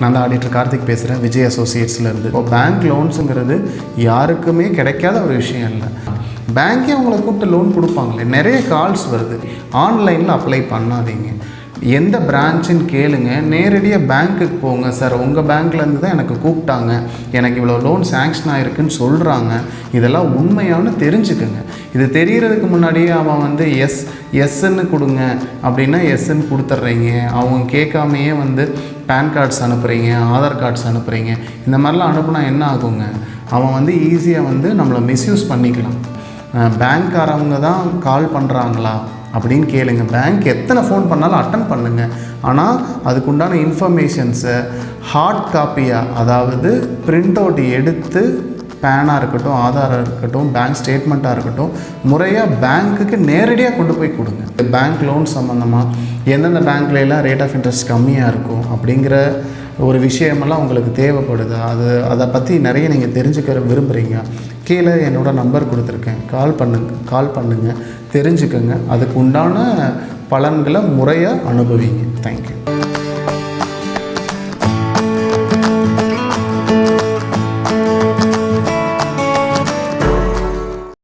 நான் தான் ஆடிட்டர் கார்த்திக் பேசுகிறேன் விஜய் அசோசியேட்ஸ்லேருந்து இப்போ பேங்க் லோன்ஸுங்கிறது யாருக்குமே கிடைக்காத ஒரு விஷயம் இல்லை. பேங்க்கே அவங்கள கூப்பிட்டு லோன் கொடுப்பாங்களே நிறைய கால்ஸ் வருது. ஆன்லைனில் அப்ளை பண்ணாதீங்க. எந்த பிரான்ச்சுன்னு கேளுங்க. நேரடியாக பேங்க்குக்கு போங்க சார் உங்கள் பேங்க்லேருந்து தான் எனக்கு கூப்பிட்டாங்க. எனக்கு இவ்வளோ லோன் சேங்ஷன் ஆகிருக்குன்னு சொல்கிறாங்க இதெல்லாம் உண்மையானு தெரிஞ்சுக்குங்க. இது தெரிகிறதுக்கு முன்னாடியே அவன் வந்து எஸ் எஸ்ன்னு கொடுங்க. அப்படின்னா எஸ்ன்னு கொடுத்துட்றீங்க. அவங்க கேட்காமையே வந்து பேன் கார்ட்ஸ் அனுப்புகிறீங்க ஆதார் கார்ட்ஸ் அனுப்புகிறீங்க இந்த மாதிரிலாம் அனுப்புனா என்ன ஆகுங்க? அவன் வந்து ஈஸியாக வந்து நம்மளை மிஸ்யூஸ் பண்ணிக்கலாம். பேங்க்காரவங்க தான் கால் பண்ணுறாங்களா அப்படின்னு கேளுங்க. பேங்க் எத்தனை ஃபோன் பண்ணாலும் அட்டன் பண்ணுங்கள் ஆனால் அதுக்குண்டான இன்ஃபர்மேஷன்ஸை ஹார்ட் காப்பியாக அதாவது பிரிண்ட் அவுட் எடுத்து பேனாக இருக்கட்டும் ஆதாரம் இருக்கட்டும் பேங்க் ஸ்டேட்மெண்ட்டாக இருக்கட்டும் முறையாக பேங்க்குக்கு நேரடியாக கொண்டு போய் கொடுங்க. பேங்க் லோன் சம்மந்தமாக எந்தெந்த பேங்க்லாம் ரேட் ஆஃப் இன்ட்ரெஸ்ட் கம்மியாக இருக்கும் அப்படிங்கிற ஒரு விஷயமெல்லாம் உங்களுக்கு தேவைப்படுது? அது அதை பற்றி நிறைய நீங்கள் தெரிஞ்சுக்க விரும்புகிறீங்க கீழே என்னோடய நம்பர் கொடுத்துருக்கேன். கால் பண்ணுங்க கால் பண்ணுங்கள் தெரிஞ்சுக்கோங்க. அதுக்கு உண்டான பலன்களை முறையாக அனுபவிங்க. தேங்க்யூ